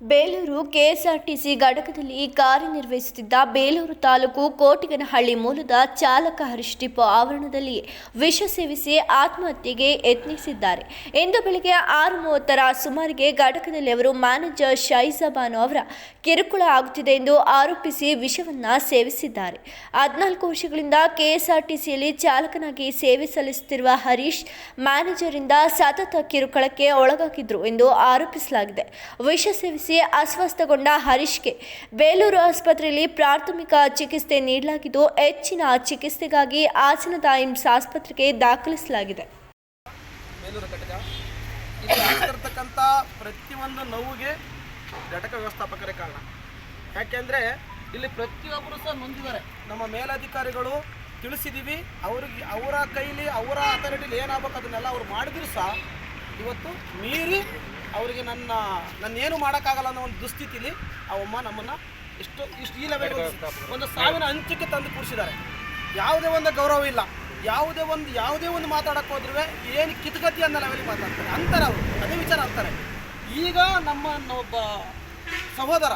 Belur KSRTC ಘಟಕದಲ್ಲಿ ಕಾರ್ಯನಿರ್ವಹಿಸುತ್ತಿದ್ದ ಬೇಲೂರು ತಾಲೂಕು ಕೋಟಿಗನಹಳ್ಳಿ ಮೂಲದ ಚಾಲಕ ಹರೀಶ್ ಡಿಪೋ ಆವರಣದಲ್ಲಿ ವಿಷ ಸೇವಿಸಿ ಆತ್ಮಹತ್ಯೆಗೆ ಯತ್ನಿಸಿದ್ದಾರೆ. ಇಂದು ಬೆಳಗ್ಗೆ ಆರು ಮೂವತ್ತರ ಸುಮಾರಿಗೆ ಘಟಕದಲ್ಲಿ ಅವರು ಮ್ಯಾನೇಜರ್ ಶೈಜಬಾನು ಅವರ ಕಿರುಕುಳ ಆಗುತ್ತಿದೆ ಎಂದು ಆರೋಪಿಸಿ ವಿಷವನ್ನು ಸೇವಿಸಿದ್ದಾರೆ. ಹದಿನಾಲ್ಕು ವರ್ಷಗಳಿಂದ ಕೆಎಸ್ಆರ್ಟಿಸಿಯಲ್ಲಿ ಚಾಲಕನಾಗಿ ಸೇವೆ ಸಲ್ಲಿಸುತ್ತಿರುವ ಹರೀಶ್ ಮ್ಯಾನೇಜರಿಂದ ಸತತ ಕಿರುಕುಳಕ್ಕೆ ಒಳಗಾಗಿದ್ರು ಎಂದು ಆರೋಪಿಸಲಾಗಿದೆ. ವಿಷ ಸೇವಿಸಿ ಅಸ್ವಸ್ಥಗೊಂಡ ಹರೀಶ್ಗೆ. ಬೇಲೂರು ಆಸ್ಪತ್ರೆಯಲ್ಲಿ ಪ್ರಾಥಮಿಕ ಚಿಕಿತ್ಸೆ ನೀಡಲಾಗಿದ್ದು, ಹೆಚ್ಚಿನ ಚಿಕಿತ್ಸೆಗಾಗಿ ಹಾಸನದ ಏಮ್ಸ್ ಆಸ್ಪತ್ರೆಗೆ ದಾಖಲಿಸಲಾಗಿದೆ. ಪ್ರತಿಯೊಂದು ನೋವಿಗೆ ಘಟಕ ವ್ಯವಸ್ಥಾಪಕರೇ ಕಾರಣ. ಯಾಕೆಂದರೆ ಇಲ್ಲಿ ಪ್ರತಿಯೊಬ್ಬರು ಸಹ ನೊಂದಿದ್ದಾರೆ. ನಮ್ಮ ಮೇಲಧಿಕಾರಿಗಳು ತಿಳಿಸಿದ್ದೀವಿ ಅವ್ರಿಗೆ ಅವರ ಕೈಲಿ, ಅವರ ಅಥಾರಿಟಿಲಿ ಏನಾಗಬೇಕು ಅದನ್ನೆಲ್ಲ ಅವ್ರು ಮಾಡಿದ್ರು ಸಹ ಇವತ್ತು ಮೀರಿ ಅವರಿಗೆ ನನ್ನ ನನ್ನೇನು ಮಾಡೋಕ್ಕಾಗಲ್ಲ ಅನ್ನೋ ಒಂದು ದುಸ್ಥಿತಿಲಿ ಅಮ್ಮ ನಮ್ಮನ್ನು ಇಷ್ಟು ಇಷ್ಟು ಈ ಲೆವೆಲ್ ಒಂದು ಸಾವಿನ ಅಂಚಕ್ಕೆ ತಂದು ಕೂರಿಸಿದ್ದಾರೆ. ಯಾವುದೇ ಒಂದು ಗೌರವ ಇಲ್ಲ. ಯಾವುದೇ ಒಂದು ಯಾವುದೇ ಒಂದು ಮಾತಾಡಕ್ಕೆ ಹೋದ್ರೆ ಏನು ಕಿತ್ಗತಿ ಅನ್ನೋ ಲೆವೆಲಿಗೆ ಮಾತಾಡ್ತಾರೆ. ಅಂತಾರೆ ಅವರು. ಅದೇ ವಿಚಾರ ಅಂತಾರೆ. ಈಗ ನಮ್ಮ ಒಬ್ಬ ಸಹೋದರ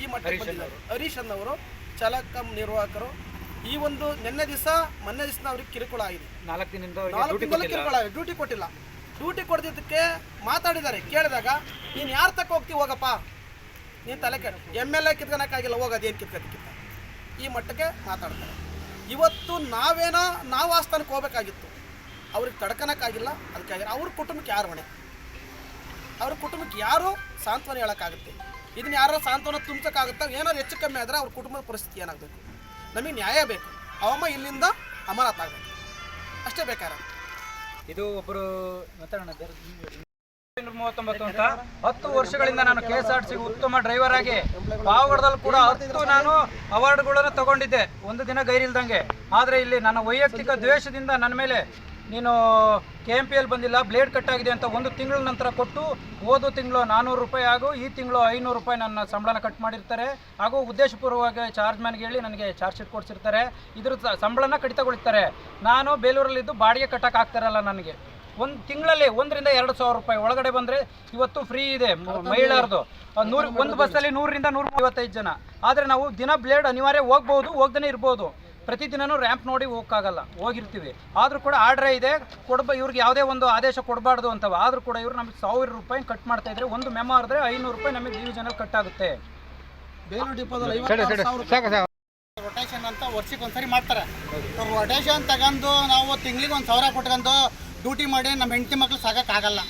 ಈ ಮಟ್ಟಕ್ಕೆ ಬಂದಿದ್ದಾರೆ. ಹರೀಶ್ ಅನ್ನವರು ಚಾಲಕ ನಿರ್ವಾಹಕರು. ಈ ಒಂದು ನಿನ್ನೆ ದಿವಸ ಮೊನ್ನೆ ದಿವಸ ಅವ್ರಿಗೆ ಕಿರುಕುಳ ಆಗಿದೆ. ನಾಲ್ಕು ದಿನದಿಂದ ನಾಲ್ಕು ಕಿರುಕುಳ ಆಗಿದೆ. ಡ್ಯೂಟಿ ಕೊಟ್ಟಿಲ್ಲ. ಡ್ಯೂಟಿ ಕೊಡ್ದಿದ್ದಕ್ಕೆ ಮಾತಾಡಿದ್ದಾರೆ. ಕೇಳಿದಾಗ, ನೀನು ಯಾರು ತಕ್ಕ ಹೋಗ್ತೀವಿ ಹೋಗಪ್ಪ? ನೀನು ತಲೆ ಕೆಡ. ಎಂ ಎಲ್ ಎ ಕಿತ್ಕೊಳಕ್ಕಾಗಿಲ್ಲ ಹೋಗೋದು ಏನು ಕಿತ್ಕತಿ ಕಿತ್ತ. ಈ ಮಟ್ಟಕ್ಕೆ ಮಾತಾಡ್ತಾರೆ. ಇವತ್ತು ನಾವೇನೋ, ನಾವು ಆ ಸ್ಥಾನಕ್ಕೆ ಹೋಗ್ಬೇಕಾಗಿತ್ತು. ಅವ್ರಿಗೆ ತಡ್ಕೊಳಕ್ಕಾಗಿಲ್ಲ ಅದಕ್ಕಾಗಿ ಅವ್ರ ಕುಟುಂಬಕ್ಕೆ ಯಾರು ಹೊಣೆ? ಅವ್ರ ಕುಟುಂಬಕ್ಕೆ ಯಾರು ಸಾಂತ್ವನ ಹೇಳೋಕ್ಕಾಗುತ್ತೆ? ಇದನ್ನು ಯಾರೋ ಸಾಂತ್ವನ ತುಂಬ್ಸೋಕ್ಕಾಗುತ್ತಾ? ಏನಾದ್ರು ಹೆಚ್ಚು ಕಮ್ಮಿ ಆದರೆ ಅವ್ರ ಕುಟುಂಬದ ಪರಿಸ್ಥಿತಿ ಏನಾಗಬೇಕು? ನಮಗೆ ನ್ಯಾಯ ಬೇಕು. ಅವಮ್ಮ ಇಲ್ಲಿಂದ ಅಮರಾತ್ ಆಗಬೇಕು. ಅಷ್ಟೇ ಬೇಕಾದ್ರೆ. ಇದು ಒಬ್ಬರು ಮೂವತ್ತೊಂಬತ್ತು ಅಂತ. ಹತ್ತು ವರ್ಷಗಳಿಂದ ನಾನು ಕೆ ಎಸ್ ಆರ್ ಸಿ ಉತ್ತಮ ಡ್ರೈವರ್ ಆಗಿ ಪಾವಗಡದಲ್ಲಿ ಕೂಡ ಹತ್ತು ನಾನು ಅವಾರ್ಡ್ಗಳನ್ನು ತಗೊಂಡಿದ್ದೆ. ಒಂದು ದಿನ ಗೈರಿಲ್ದಂಗೆ. ಆದರೆ ಇಲ್ಲಿ ನನ್ನ ವೈಯಕ್ತಿಕ ದ್ವೇಷದಿಂದ ನನ್ನ ಮೇಲೆ ನೀನು ಕೆ ಎಂ ಪಿ ಎಲ್ ಬಂದಿಲ್ಲ ಬ್ಲೇಡ್ ಕಟ್ ಆಗಿದೆ ಅಂತ ಒಂದು ತಿಂಗಳ ನಂತರ ಕೊಟ್ಟು ಹೋದ ತಿಂಗಳು ನಾನ್ನೂರು ರೂಪಾಯಿ ಹಾಗೂ ಈ ತಿಂಗಳು ಐನೂರು ರೂಪಾಯಿ ನನ್ನ ಸಂಬಳನ ಕಟ್ ಮಾಡಿರ್ತಾರೆ. ಹಾಗೂ ಉದ್ದೇಶಪೂರ್ವಕವಾಗಿ ಚಾರ್ಜ್ ಮ್ಯಾನ್ಗೆ ಹೇಳಿ ನನಗೆ ಚಾರ್ಜ್ ಶೀಟ್ ಕೊಡ್ಸಿರ್ತಾರೆ. ಇದ್ರ ಸಂಬಳನ ಕಡಿತಗೊಳಿಸ್ತಾರೆ. ನಾನು ಬೇಲೂರಲ್ಲಿದ್ದು ಬಾಡಿಗೆ ಕಟ್ಟಕ್ಕೆ ಆಗ್ತಾರಲ್ಲ ನನಗೆ. ಒಂದು ತಿಂಗಳಲ್ಲಿ ಒಂದರಿಂದ ಎರಡು ಸಾವಿರ ರೂಪಾಯಿ. ಒಳಗಡೆ ಬಂದರೆ ಇವತ್ತು ಫ್ರೀ ಇದೆ ಮಹಿಳೆಯರದು ನೂರು ಒಂದು ಬಸ್ಸಲ್ಲಿ ನೂರರಿಂದ ನೂರ ಮೂವತ್ತೈದು ಜನ. ಆದರೆ ನಾವು ದಿನ ಬ್ಲೇಡ್ ಅನಿವಾರ್ಯ ಹೋಗ್ಬೋದು ಹೋಗ್ದೇ ಇರ್ಬೋದು. ಪ್ರತಿದಿನನೂ ರ್ಯಾಂಪ್ ನೋಡಿ ಹೋಗಕ್ಕಾಗಲ್ಲ ಹೋಗಿರ್ತೀವಿ. ಆದರೂ ಕೂಡ ಆರ್ಡ್ರೇ ಇದೆ. ಕೊಡ್ಬ ಇವ್ರಿಗೆ ಯಾವುದೇ ಒಂದು ಆದೇಶ ಕೊಡಬಾರ್ದು ಅಂತವ. ಆದರೂ ಕೂಡ ಇವ್ರು ನಮಗೆ ಸಾವಿರ ರೂಪಾಯಿ ಕಟ್ ಮಾಡ್ತಾ ಇದ್ರೆ ಒಂದು ಮೆಮೋ ಆದರೆ ಐನೂರು ರೂಪಾಯಿ ನಮಗೆ ಡಿವಿಷನಲ್ಲಿ ಕಟ್ ಆಗುತ್ತೆ. ಬೇಲೂರು ಡಿಪೋದಲ್ಲಿ ರೊಟೇಷನ್ ಅಂತ ವರ್ಷಕ್ಕೆ ಒಂದ್ಸರಿ ಮಾಡ್ತಾರೆ. ರೊಟೇಷನ್ ತಗೊಂಡು ನಾವು ತಿಂಗಳಿಗೆ ಒಂದು ಸಾವಿರ ಕೊಟ್ಕೊಂಡು ಡ್ಯೂಟಿ ಮಾಡಿ ನಮ್ಮ ಹೆಂಡತಿ ಮಕ್ಳು ಸಾಕಾಗಲ್ಲ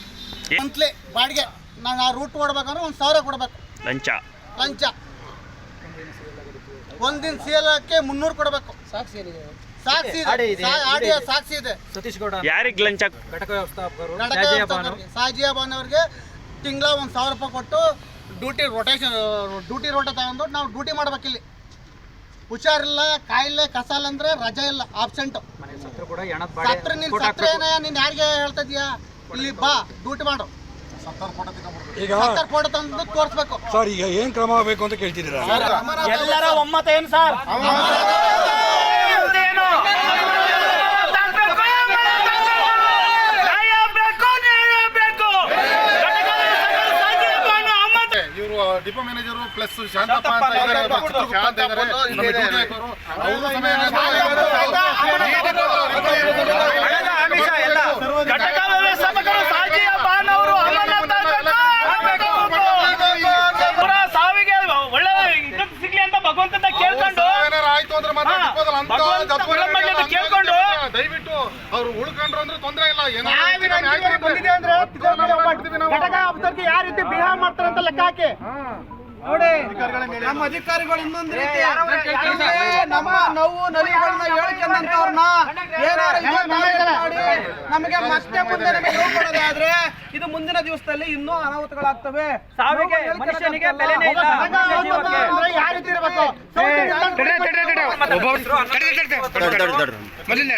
ಮಂತ್ಲಿ ಬಾಡಿಗೆ ನಾನು ಆ ರೂಟ್ ಕೊಡ್ಬೇಕಂದ್ರೆ ಒಂದು ಸಾವಿರ ಕೊಡ್ಬೇಕು. ಲಂಚ. ಲಂಚ. ಒಂದಿನ ಸೇಲಕ್ಕೆ ಮುನ್ನೂರು ಕೊಡಬೇಕು. ಸಾಕ್ಷಿ ಸಾಕ್ಷಿ ಇದೆ. ಸಾ- ಆಡಿಯೋ ಸಾಕ್ಷಿ ಇದೆ. ಸತೀಶ್ ಗೌಡ ಯಾರಿಗೆ ಲಂಚ ಘಟಕ ವ್ಯವಸ್ಥಾಪಕರು ನಡಕ ಶಾಜಿಯಾ ಬಾನು ಸಾಜಿಯಾ ಅವ್ರಿಗೆ ತಿಂಗಳ ಒಂದು ಸಾವಿರ ರೂಪಾಯಿ ಕೊಟ್ಟು ಡ್ಯೂಟಿ ರೊಟೇಷನ್ ಡ್ಯೂಟಿ ರೋಟ ತಗೊಂಡು ನಾವು ಡ್ಯೂಟಿ ಮಾಡ್ಬೇಕಿಲ್ಲಿ ಹುಷಾರಿಲ್ಲ ಕಾಯಿಲೆ ಕಸಾಲ ಅಂದ್ರೆ ರಜೆ ಇಲ್ಲ ಆಬ್ಸೆಂಟ್ ಮನೆ ಸತ್ರ ಕೂಡ ಎಣದ ಸತ್ರ ನೀನ್ ಸತ್ರ ಏನೇ ನೀನ್ ಯಾರಿಗೆ ಹೇಳ್ತಾ ಇದೀಯಾ? ಇಲ್ಲಿ ಬಾ ಡ್ಯೂಟಿ ಮಾಡು. ಈಗ ಫೋಟೋ ತಂದು ತೋರಿಸ್ಬೇಕು ಸರ್ ಈಗ ಏನ್ ಕ್ರಮ ಆಗಬೇಕು ಅಂತ ಕೇಳ್ತಿದ್ದೀರಾ ಎಲ್ಲರ ಒಮ್ಮತ ಏನು ಸರ್ ಇವರು ಡಿಪೋ ಮ್ಯಾನೇಜರು ಪ್ಲಸ್ ಶಾಂತಪ್ಪ ಅಂತ ಇದ್ದಾರೆ ಶಾಂತ ಇದ್ದಾರೆ ನಮ್ಮ ಡ್ಯೂಟಿ ಹಾಕೋರು ಅವರು ಸಮಯ ಘಟಕ ವ್ಯವಸ್ಥಾಪಕರು ಸಾಜಿಯ ಬಾನವರು ಅವರ ಸಾವಿಗೆ ಒಳ್ಳೆ ಇದು ಸಿಗ್ಲಿ ಅಂತ ಭಗವಂತನ ಕೇಳ್ಕೊಂಡು ಏನಾರು ಆಯ್ತು ಅಂದ್ರೆ ಮಾತ್ರ ಹಾ, ಡಿಪೋದಲ್ಲಿ ಅಂತ ಭಗವಂತ ಜತ್ವರ ಒಳ್ಳೆ ಹಂಗೆ ಕೇಳ್ಕೊಂಡು. ದಯವಿಟ್ಟು ಅವ್ರು ಉಳ್ಕೊಂಡ್ರು ಅಂದ್ರೆ ತೊಂದರೆ ಇಲ್ಲ ಬಂದಿದೆ ಅಂದ್ರೆ ಯಾವ ರೀತಿ ಬಿಹೇವ್ ಮಾಡ್ತಾರೆ ಅಂತ ಲೆಕ್ಕ ಹಾಕಿ. ನೋಡಿ. ನಮ್ಮ ಅಧಿಕಾರಿಗಳು ಇನ್ನೊಂದು ರೀತಿ ನಮ್ಮ ನೋವು ನಲಿಗಳನ್ನ ಹೇಳ್ಕೊಂಡಂತವ್ರನ್ನ ನಮಗೆ ಮತ್ತೆ ಮುಂದೆ ನಮಗೆ ಆದ್ರೆ ಇದು ಮುಂದಿನ ದಿವಸದಲ್ಲಿ ಇನ್ನೂ ಅನಾಹುತಗಳಾಗ್ತವೆ. ಸಾವಿಗೆ ನೋವು ಮನುಷ್ಯನಿಗೆ ಬೆಲೆನೇ ಇಲ್ಲ. ಘಟಕ ಅಂದ್ರೆ ಯಾವ ರೀತಿ ಇರಬೇಕು? ಮೊದಲನೇ